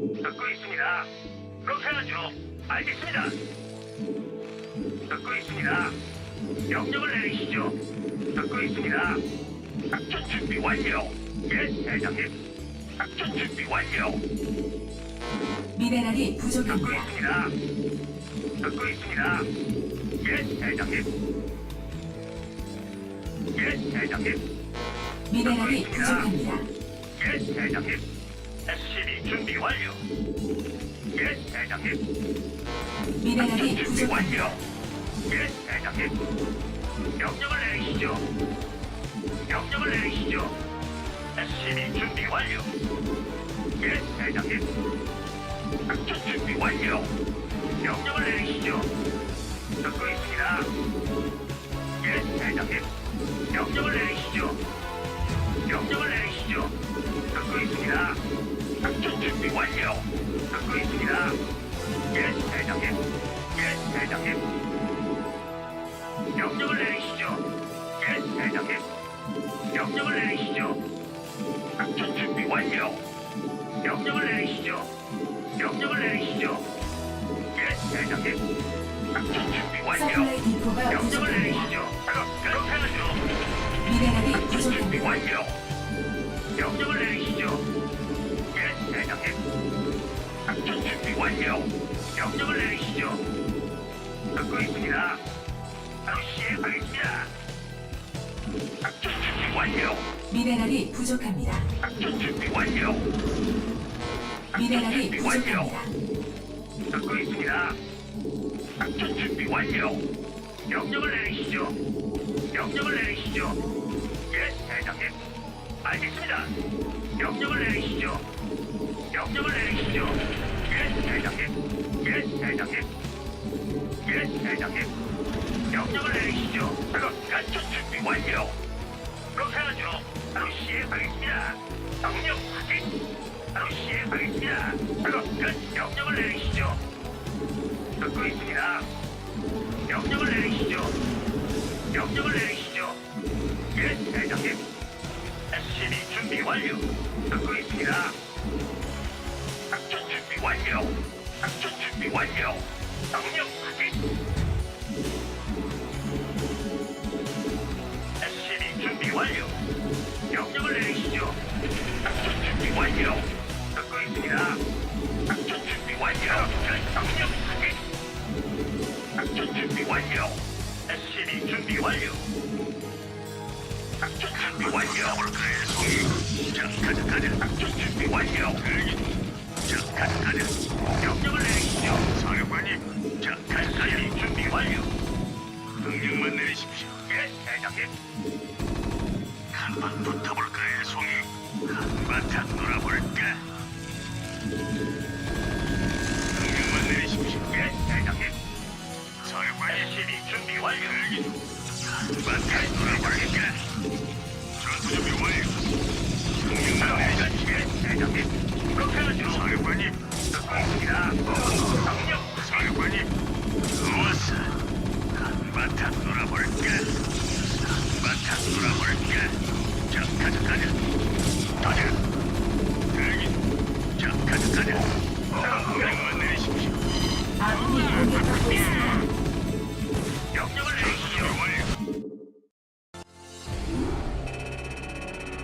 듣고 있습니다. 그렇게 하죠. 알겠습니다. 듣고 있습니다. 명령을 내리시죠. 듣고 있습니다. 작전 준비 완료. 예, 대장님. 작전 준비 완료. 미네랄이 듣고 부족합니다. 있습니다. 듣고 있습니다. 예, 대장님. 예, 대장님. 미네랄이 부족합니다. 예, 대장님. SCB 준비 완료. 예, 대장님. 미네랄이 준비 부족합니다. 완료. 예, 대장님. 명령을 내리시죠. 명령을 내리시죠. SCB 준비 완료. 예, 대장님. 작전 준비 완료. 명령을 내리시죠. 듣고 있습니다. 예, 대장님. 명령을 내리시죠. 명령을 내리시죠. 예, 대장님. 명령을 내리시죠. 작전 준비 완료. 명령을 내리시죠. 명령을 내리시죠. 예, 대장님. 작전 준비 완료. 서플라이 디포가 명령을 부족합니다. 내리시죠. 그렇게 하죠. 미네랄이 작전 준비 부족합니다. 완료. 명령을 내리시죠. 예, 대장님. 작전 준비 완료. 명령을 내리시죠. 듣고 있습니다. 미네랄이 부족합니다. 작전 준비 완료. 미네랄이 준비 완료. 부족합니다. 듣고 있습니다. 작전 준비 완료. 명령을 내리시죠. 명령을 내리시죠. 예, 대장님. 알겠습니다. 명령을 내리시죠. 명령을 내리시죠. 예, 대장님. 예, 대장님. 예, 대장님. 명령을 내리시죠. 작업 작전 준비 완료. 그렇게 하죠. 바로 시행하겠습니다. 명령 확인. 바로 시행하겠습니다. 작업 끝. 명령을 내리시죠. 듣고 있습니다. 명령을 내리시죠. 명령을 내리시죠. 예, 대장님. SCB 준비 완료. 듣고 있습니다. 작전 준비 완료. 작전 준비 완료. 명령 확인. 완료. 명령을 내리시죠. 작전 준비 완료. 듣고 있습니다. 작전 준비 완료. 결정력 확인. 작전 준비 완료. SCB 준비 완료. 작전 준비 완료. 송이. 작전 가득 작전 준비 완료. 작전 가득 명령을 내리시죠. 사령관님. 작전 가득 준비 완료. 명령만 내리십시오. 예, 대장님. 한번 붙어볼까 애송이? 한바탕 놀아볼까? 명령만 내리십시오. 예 대장님. 설마의 신이 준비 완료. 한바탕 놀아볼까? 전투 준비 완료.